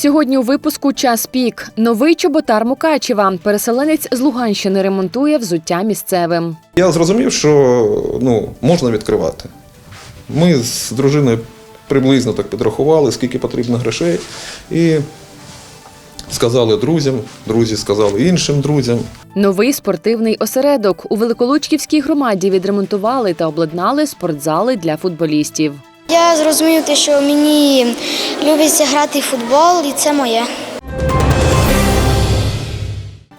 Сьогодні у випуску час пік. Новий чоботар Мукачева. Переселенець з Луганщини ремонтує взуття місцевим. Я зрозумів, що ну, можна відкривати. Ми з дружиною приблизно так підрахували, скільки потрібно грошей. І сказали друзям, друзі сказали іншим друзям. Новий спортивний осередок у Великолучківській громаді відремонтували та обладнали спортзали для футболістів. Я зрозумів те, що мені любиться грати в футбол, і це моє.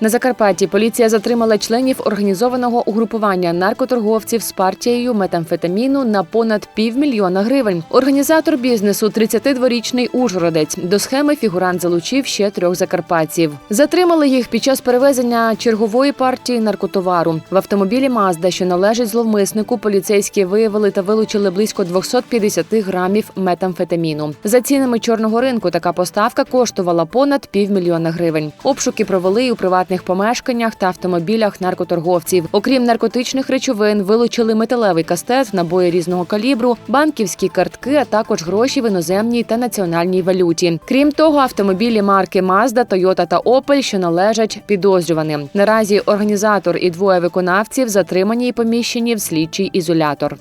На Закарпатті поліція затримала членів організованого угрупування наркоторговців з партією метамфетаміну на понад півмільйона гривень. Організатор бізнесу, 32-річний ужгородець. До схеми фігурант залучив ще трьох закарпатців. Затримали їх під час перевезення чергової партії наркотовару. В автомобілі Мазда, що належить зловмиснику, поліцейські виявили та вилучили близько 250 грамів метамфетаміну. За цінами чорного ринку така поставка коштувала понад півмільйона гривень. Обшуки провели і у приватних помешканнях та автомобілях наркоторговців. Окрім наркотичних речовин, вилучили металевий кастет, набої різного калібру, банківські картки, а також гроші в іноземній та національній валюті. Крім того, автомобілі марки Mazda, Toyota та Opel, що належать підозрюваним. Наразі організатор і двоє виконавців затримані і поміщені в слідчий ізолятор.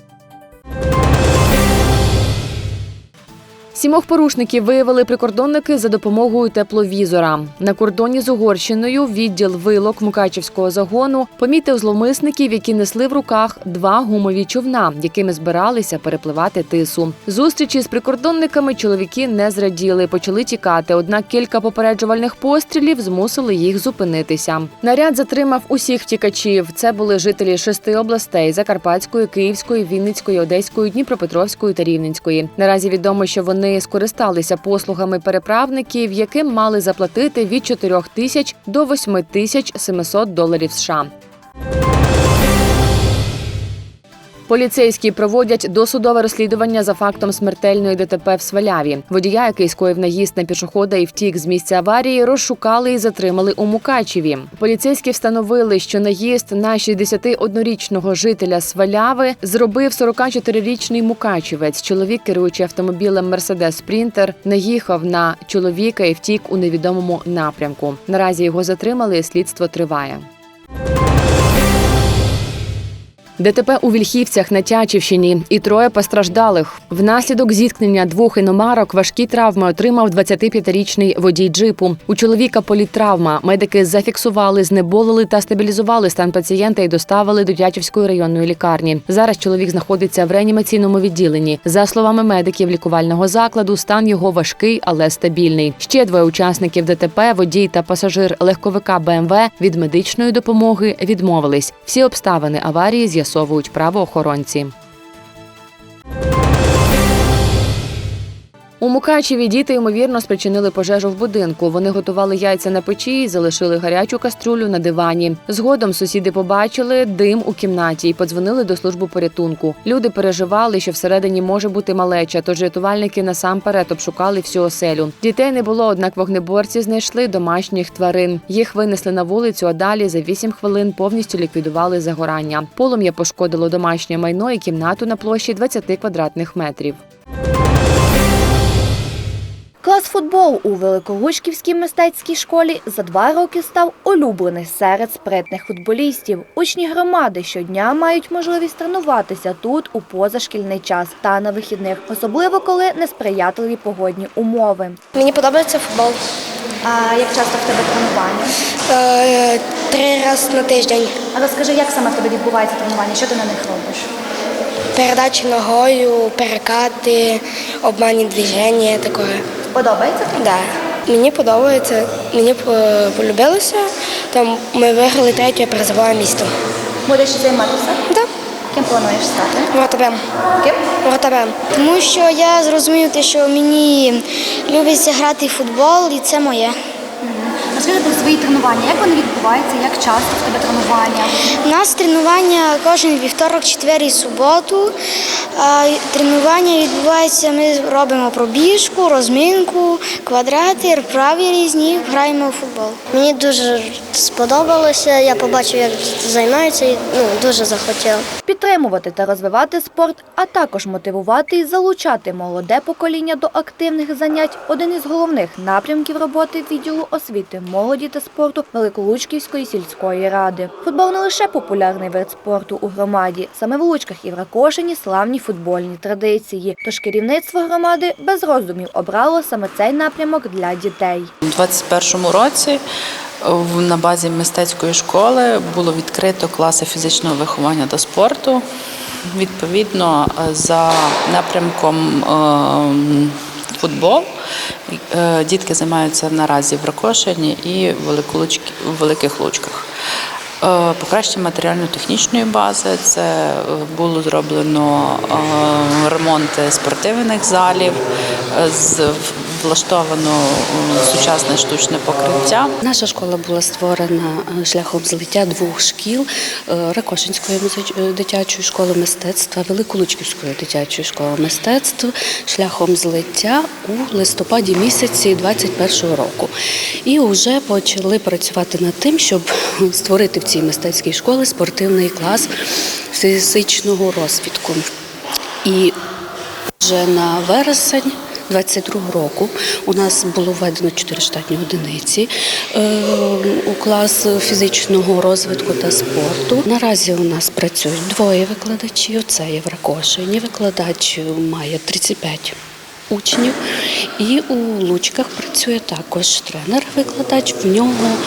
Сімох порушників виявили прикордонники за допомогою тепловізора. На кордоні з Угорщиною відділ вилок Мукачівського загону помітив зловмисників, які несли в руках два гумові човна, якими збиралися перепливати тису. Зустрічі з прикордонниками чоловіки не зраділи, почали тікати. Однак кілька попереджувальних пострілів змусили їх зупинитися. Наряд затримав усіх втікачів. Це були жителі шести областей: Закарпатської, Київської, Вінницької, Одеської, Дніпропетровської та Рівненської. Наразі відомо, що вони скористалися послугами переправників, яким мали заплатити від 4 тисяч до 8 тисяч 700 доларів США. Поліцейські проводять досудове розслідування за фактом смертельної ДТП в Сваляві. Водія, який скоїв наїзд на пішохода і втік з місця аварії, розшукали і затримали у Мукачеві. Поліцейські встановили, що наїзд на 61-річного жителя Сваляви зробив 44-річний мукачевець. Чоловік, керуючи автомобілем Мерседес Спрінтер, наїхав на чоловіка і втік у невідомому напрямку. Наразі його затримали. і Слідство триває. ДТП у Вільхівцях на Тячівщині і троє постраждалих. Внаслідок зіткнення двох іномарок важкі травми отримав 25-річний водій джипу. У чоловіка політтравма. Медики зафіксували, знеболили та стабілізували стан пацієнта і доставили до Тячівської районної лікарні. Зараз чоловік знаходиться в реанімаційному відділенні. За словами медиків лікувального закладу, стан його важкий, але стабільний. Ще двоє учасників ДТП, водій та пасажир легковика БМВ від медичної допомоги відмовились. Всі обставини аварії з'ясовують правоохоронці. У Мукачеві діти ймовірно спричинили пожежу в будинку. Вони готували яйця на печі і залишили гарячу каструлю на дивані. Згодом сусіди побачили дим у кімнаті і подзвонили до служби порятунку. Люди переживали, що всередині може бути малеча, тож рятувальники насамперед обшукали всю оселю. Дітей не було, однак вогнеборці знайшли домашніх тварин. Їх винесли на вулицю, а далі за 8 хвилин повністю ліквідували загорання. Полум'я пошкодило домашнє майно і кімнату на площі 20 квадратних метрів. Клас футболу у Великогучківській мистецькій школі за два роки став улюблений серед спритних футболістів. Учні громади щодня мають можливість тренуватися тут у позашкільний час та на вихідних, особливо коли несприятливі погодні умови. Мені подобається футбол. А як часто в тебе тренування? Е, Три рази на тиждень. А розкажи, як саме в тебе відбувається тренування? Що ти на них робиш? Передачі ногою, перекати, обманні движення таке. Подобається? Да. Мені подобається, мені полюбилося. Там ми виграли третє призове місто. Будеш займатися? Так, Ким плануєш стати? Вратарем. Ким? Вратарем. Тому що я зрозумів, те, що мені любиться грати в футбол, і це моє. Розкажи про свої тренування. Як вони відбуваються? Як часто в тебе тренування? У нас тренування кожен вівторок, четвер і суботу. Тренування відбувається, ми робимо пробіжку, розминку, квадрати, вправи різні, граємо у футбол. Мені дуже сподобалося, я побачив, як займаються і ну, дуже захотів. Підтримувати та розвивати спорт, а також мотивувати і залучати молоде покоління до активних занять один із головних напрямків роботи відділу освіти, молоді та спорту Великолучківської сільської ради. Футбол не лише популярний вид спорту у громаді, саме в Лучках і в Ракошині славні футбольні традиції. Тож керівництво громади без роздумів обрало саме цей напрямок для дітей. У 2021 році на базі мистецької школи було відкрито класи фізичного виховання та спорту. Відповідно, е, за напрямком ем, футбол е, дітки займаються наразі в Ракошині і в Великих Лучках. Е, Покращення матеріально-технічної бази це було зроблено ремонти спортивних залів, з- влаштовано е, сучасне штучне покриття. Наша школа була створена е, шляхом злиття двох шкіл е, Ракошинської дитячої школи мистецтва, Великолучківської дитячої школи мистецтв шляхом злиття у листопаді місяці 21 року. І вже почали працювати над тим, щоб створити в цій мистецькій школі спортивний клас фізичного розвитку. І вже на вересень 22 року у нас було введено 4 штатні одиниці е, у клас фізичного розвитку та спорту. Наразі у нас працюють двоє викладачів. Це є в Ракошині. Викладач має 35 учнів. І у Лучках працює також тренер-викладач. В нього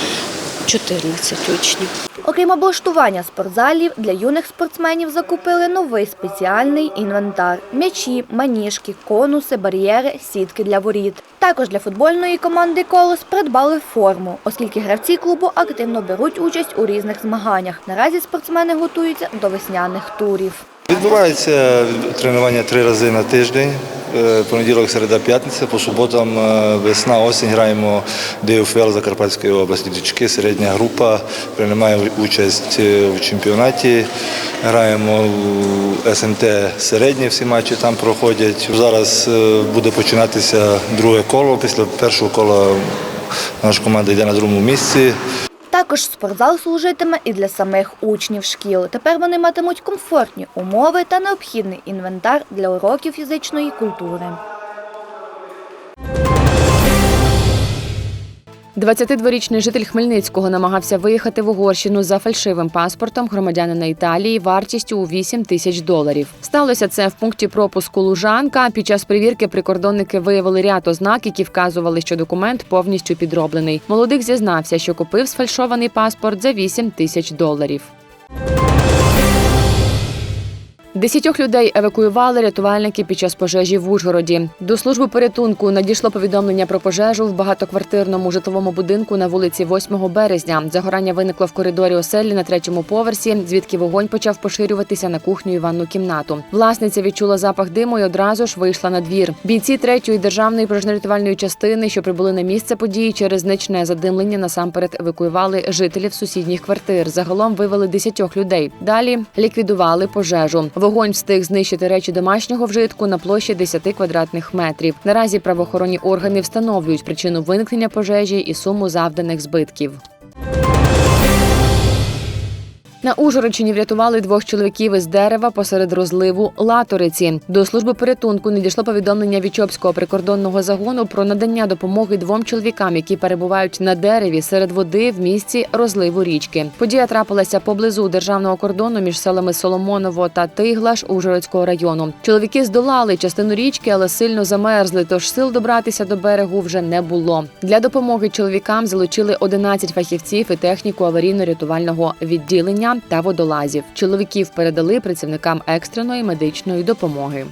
14 учнів. Окрім облаштування спортзалів, для юних спортсменів закупили новий спеціальний інвентар: м'ячі, маніжки, конуси, бар'єри, сітки для воріт. Також для футбольної команди Колос придбали форму, оскільки гравці клубу активно беруть участь у різних змаганнях. Наразі спортсмени готуються до весняних турів. Відбувається тренування три рази на тиждень. Е, Понеділок, середа, п'ятниця. По суботам е, весна, осінь граємо ДФЛ Закарпатської області. Дочки, середня група приймає участь е, в чемпіонаті. Граємо у СМТ середні, всі матчі там проходять. Зараз е, буде починатися друге коло. Після першого кола наша команда йде на другому місці. Також спортзал служитиме і для самих учнів шкіл. Тепер вони матимуть комфортні умови та необхідний інвентар для уроків фізичної культури. 22-річний житель Хмельницького намагався виїхати в Угорщину за фальшивим паспортом громадянина Італії вартістю у 8 тисяч доларів. Сталося це в пункті пропуску Лужанка. Під час перевірки прикордонники виявили ряд ознак, які вказували, що документ повністю підроблений. Молодик зізнався, що купив сфальшований паспорт за 8 тисяч доларів. Десятьох людей евакуювали рятувальники під час пожежі в Ужгороді. До служби порятунку надійшло повідомлення про пожежу в багатоквартирному житловому будинку на вулиці 8 березня. Загорання виникло в коридорі оселі на третьому поверсі, звідки вогонь почав поширюватися на кухню і ванну кімнату. Власниця відчула запах диму і одразу ж вийшла на двір. Бійці третьої державної пожежно-рятувальної частини, що прибули на місце події через значне задимлення, насамперед евакуювали жителів сусідніх квартир. Загалом вивели десятьох людей. Далі ліквідували пожежу. Вогонь встиг знищити речі домашнього вжитку на площі 10 квадратних метрів. Наразі правоохоронні органи встановлюють причину виникнення пожежі і суму завданих збитків. На Ужгородщині врятували двох чоловіків із дерева посеред розливу Латориці. До служби порятунку надійшло повідомлення від Чопського прикордонного загону про надання допомоги двом чоловікам, які перебувають на дереві серед води в місці розливу річки. Подія трапилася поблизу державного кордону між селами Соломоново та Тиглаш Ужгородського району. Чоловіки здолали частину річки, але сильно замерзли, тож сил добратися до берегу вже не було. Для допомоги чоловікам залучили 11 фахівців і техніку аварійно-рятувального відділення та водолазів. Чоловіків передали працівникам екстреної медичної допомоги.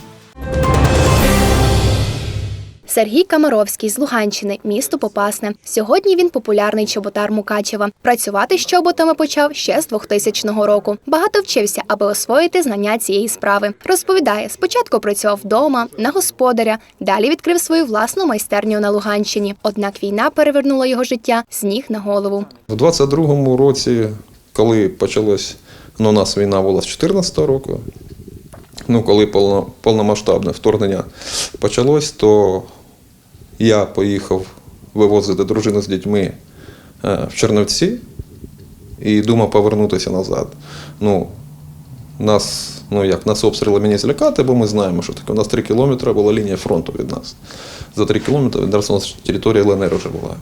Сергій Камаровський з Луганщини, місто Попасне. Сьогодні він популярний чоботар Мукачева. Працювати з чоботами почав ще з 2000 року. Багато вчився, аби освоїти знання цієї справи. Розповідає, спочатку працював вдома, на господаря, далі відкрив свою власну майстерню на Луганщині. Однак війна перевернула його життя з ніг на голову. У 22-му році, коли почалась, ну, у нас війна була з 14-го року, ну, коли повномасштабне вторгнення почалось, то я поїхав вивозити дружину з дітьми е, в Чернівці і думав повернутися назад. Ну, нас, ну як, нас обстріли мені злякати, бо ми знаємо, що таке. У нас 3 кілометри була лінія фронту від нас. За 3 кілометри від у нас територія ЛНР вже була.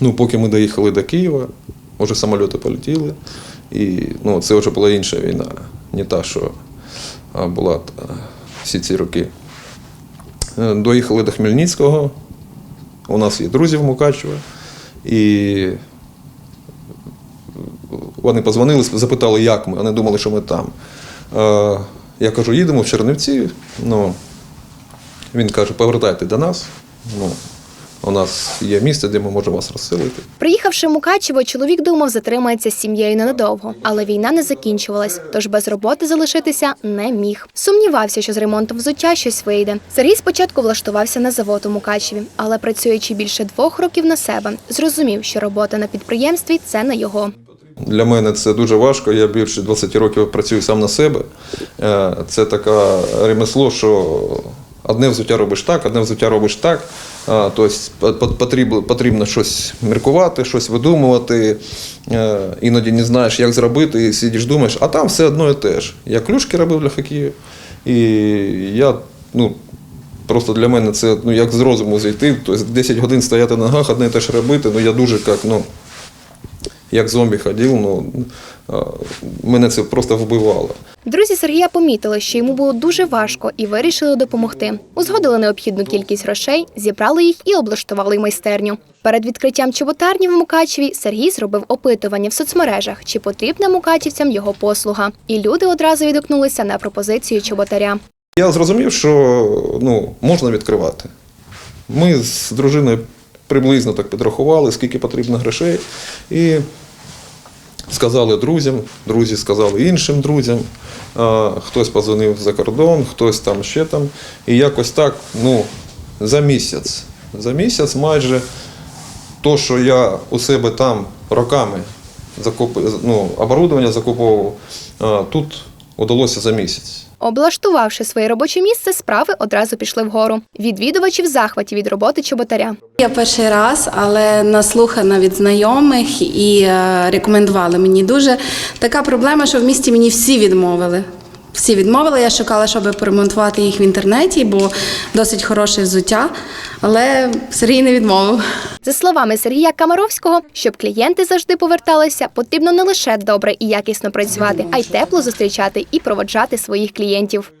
Ну, поки ми доїхали до Києва, вже самоліти полетіли. І ну, це вже була інша війна, не та, що була всі ці роки. Е, Доїхали до Хмельницького. У нас є друзі в Мукачево. І вони позвонили, запитали, як ми. Вони думали, що ми там. Е, Я кажу, їдемо в Чернівці. Ну, він каже, повертайте до нас. Ну, у нас є місце, де ми можемо вас розселити. Приїхавши в Мукачево, чоловік думав, затримається з сім'єю ненадовго, але війна не закінчувалась, тож без роботи залишитися не міг. Сумнівався, що з ремонтом взуття щось вийде. Сергій спочатку влаштувався на завод у Мукачеві, але працюючи більше двох років на себе, зрозумів, що робота на підприємстві це не його. Для мене це дуже важко. Я більше 20 років працюю сам на себе. Е, Це таке ремесло, що одне взуття робиш так, одне взуття робиш так. Тобто потрібно, потрібно щось міркувати, щось видумувати. Е, Іноді не знаєш, як зробити, і сидиш, думаєш, а там все одно і те ж. Я клюшки робив для хокею, і я ну, Просто для мене це ну, як з розуму зайти, тобто 10 годин стояти на ногах, одне і те ж робити. Ну я дуже як, ну, як зомбі ходив, ну, мене це просто вбивало. Друзі Сергія помітили, що йому було дуже важко і вирішили допомогти. Узгодили необхідну кількість грошей, зібрали їх і облаштували майстерню. Перед відкриттям чоботарні в Мукачеві Сергій зробив опитування в соцмережах, чи потрібна мукачівцям його послуга. І люди одразу відгукнулися на пропозицію чоботаря. Я зрозумів, що ну, можна відкривати. Ми з дружиною приблизно так підрахували, скільки потрібно грошей. І сказали друзям, друзі сказали іншим друзям. Хтось позвонив за кордон, хтось там ще там. І якось так, ну, за місяць. За місяць майже то, що я у себе там роками закуп... ну, оборудовання закуповував, тут удалося за місяць. Облаштувавши своє робоче місце, справи одразу пішли вгору. Відвідувачі в захваті від роботи чоботаря. Я перший раз, але наслухана від знайомих і е, рекомендували мені дуже. Така проблема, що в місті мені всі відмовили. Всі відмовили. Я шукала, щоб поремонтувати їх в інтернеті, бо досить хороше взуття. Але Сергій не відмовив. За словами Сергія Камаровського, щоб клієнти завжди поверталися, потрібно не лише добре і якісно працювати, а й тепло зустрічати і проводжати своїх клієнтів.